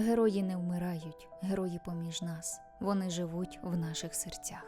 Герої не вмирають, герої поміж нас. Вони живуть в наших серцях.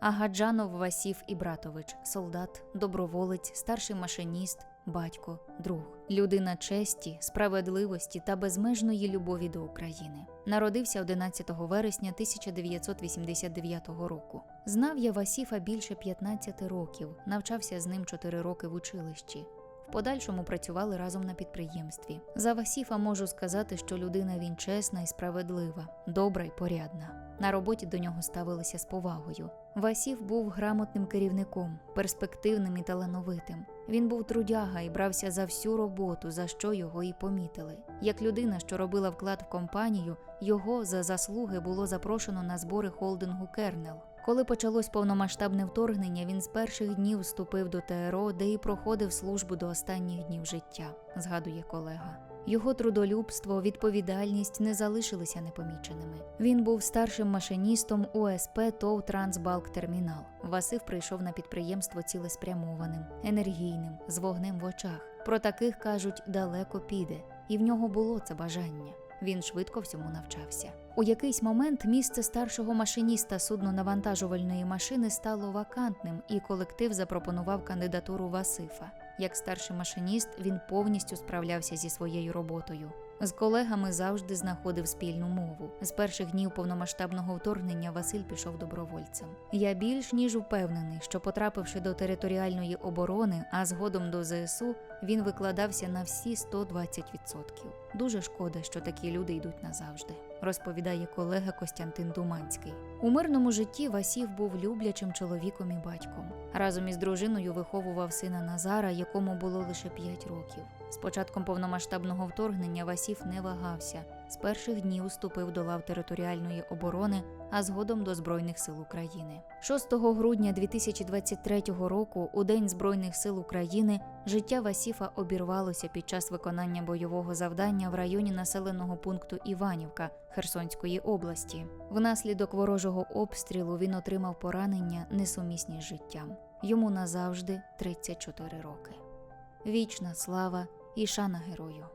Агаджанов Васів Ібратович, солдат, доброволець, старший машиніст, батько, друг, людина честі, справедливості та безмежної любові до України. Народився 11 вересня 1989 року. Знав я Васіфа більше 15 років, навчався з ним 4 роки в училищі. В подальшому працювали разом на підприємстві. За Васіфа можу сказати, що людина він чесна і справедлива, добра й порядна. На роботі до нього ставилися з повагою. Васіф був грамотним керівником, перспективним і талановитим. Він був трудяга і брався за всю роботу, за що його і помітили. Як людина, що робила вклад в компанію, його за заслуги було запрошено на збори холдингу Кернел. Коли почалось повномасштабне вторгнення, він з перших днів вступив до ТРО, де і проходив службу до останніх днів життя, згадує колега. Його трудолюбство, відповідальність не залишилися непоміченими. Він був старшим машиністом УСП ТОВ Трансбалк Термінал. Васив прийшов на підприємство цілеспрямованим, енергійним, з вогнем в очах. Про таких кажуть, далеко піде, і в нього було це бажання. Він швидко всьому навчався. У якийсь момент місце старшого машиніста судно-навантажувальної машини стало вакантним, і колектив запропонував кандидатуру Васифа. Як старший машиніст, він повністю справлявся зі своєю роботою. З колегами завжди знаходив спільну мову. З перших днів повномасштабного вторгнення Василь пішов добровольцем. Я більш ніж впевнений, що потрапивши до територіальної оборони, а згодом до ЗСУ, він викладався на всі 120%. Дуже шкода, що такі люди йдуть назавжди, розповідає колега Костянтин Думанський. У мирному житті Васів був люблячим чоловіком і батьком. Разом із дружиною виховував сина Назара, якому було лише 5 років. З початком повномасштабного вторгнення Васів не вагався. З перших днів уступив до лав територіальної оборони, а згодом до Збройних сил України. 6 грудня 2023 року, у День Збройних сил України, життя Васіфа обірвалося під час виконання бойового завдання в районі населеного пункту Іванівка Херсонської області. Внаслідок ворожого обстрілу він отримав поранення несумісні з життям. Йому назавжди 34 роки. Вічна слава і шана герою.